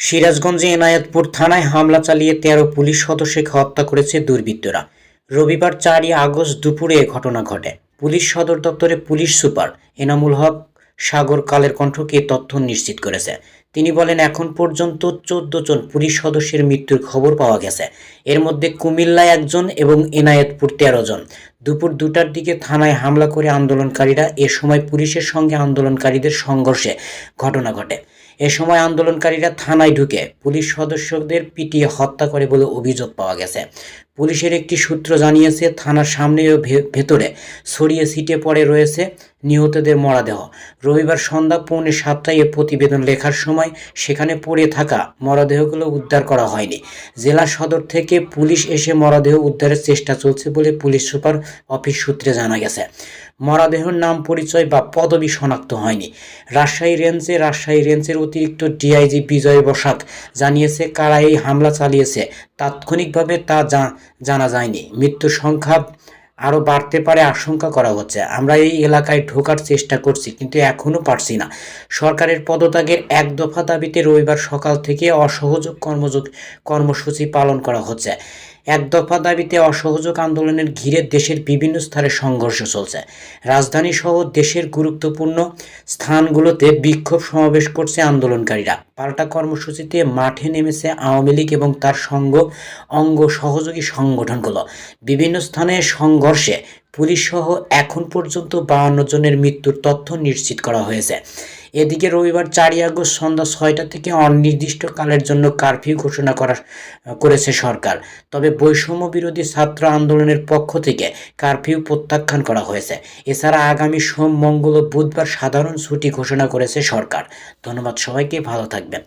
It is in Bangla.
সিরাজগঞ্জে এনায়েতপুর থানায় হামলা চালিয়ে তেরো পুলিশ সদস্যকে হত্যা করেছে দুর্বৃত্তরা। রবিবার চারই আগস্ট দুপুরে এ ঘটনা ঘটে। পুলিশ সদর দপ্তরে পুলিশ সুপার এনামুল হক সাগর কালের কণ্ঠকে তথ্য নিশ্চিত করেছে। তিনি বলেন, এখন পর্যন্ত চোদ্দ জন পুলিশ সদস্যের মৃত্যুর খবর পাওয়া গেছে। এর মধ্যে কুমিল্লায় একজন এবং এনায়েতপুর তেরো জন। দুপুর দুটার দিকে থানায় হামলা করে আন্দোলনকারীরা এ সময় পুলিশের সঙ্গে আন্দোলনকারীদের সংঘর্ষে ঘটনা ঘটে। এ সময় আন্দোলনকারীরা থানায় ঢুকে পুলিশ সদস্যদের পিটিয়ে হত্যা করে বলে অভিযোগ পাওয়া গেছে। পুলিশের একটি সূত্র জানিয়েছে, থানার সামনে ও ভেতরে ছড়িয়ে ছিটে পড়ে রয়েছে নিহতদের মরাদেহ। রবিবার সন্ধ্যা পৌনে সাতটায় এ প্রতিবেদন লেখার সময় সেখানে পড়ে থাকা মরদেহগুলো উদ্ধার করা হয়নি। জেলা সদর থেকে পুলিশ এসে মরদেহ উদ্ধারের চেষ্টা চলছে বলে পুলিশ সুপার অফিস সূত্রে জানা গেছে। মরদেহর নাম পরিচয় বা পদবি শনাক্ত হয়নি। রাজশাহী রেঞ্জে রাজশাহী রেঞ্জের অতিরিক্ত ডিআইজি বিজয় বসাক জানিয়েছে, কারা এই হামলা চালিয়েছে, তাৎক্ষণিকভাবে তা জানা যায়নি। মৃত্যুর সংখ্যা আরও বাড়তে পারে আশঙ্কা করা হচ্ছে। আমরা এই এলাকায় ঢোকার চেষ্টা করছি, কিন্তু এখনও পারছি না। সরকারের পদত্যাগের এক দফা দাবিতে রবিবার সকাল থেকে অসহযোগ কর্মযোগ, কর্মসূচি পালন করা হচ্ছে। এক দফা দাবিতে অসহযোগ আন্দোলনের ঘিরে দেশের বিভিন্ন স্থানে সংঘর্ষ চলছে। রাজধানী সহ দেশের গুরুত্বপূর্ণ স্থানগুলোতে বিক্ষোভ সমাবেশ করছে আন্দোলনকারীরা। পাল্টা কর্মসূচিতে মাঠে নেমেছে আওয়ামী লীগ এবং তার সঙ্গ অঙ্গ সহযোগী সংগঠনগুলো। বিভিন্ন স্থানে সংঘর্ষে পুলিশ সহ এখন পর্যন্ত বাহান্ন জনের মৃত্যুর তথ্য নিশ্চিত করা হয়েছে। এদিকে রবিবার চারই আগস্ট সন্ধ্যা ছয়টা থেকে অনির্দিষ্টকালের জন্য কারফিউ ঘোষণা করা, করেছে সরকার। তবে বৈষম্য বিরোধী ছাত্র আন্দোলনের পক্ষ থেকে কারফিউ প্রত্যাখ্যান করা হয়েছে। এছাড়া আগামী সোম, মঙ্গল ও বুধবার সাধারণ ছুটি ঘোষণা করেছে সরকার। ধন্যবাদ সবাইকে, ভালো থাকবেন।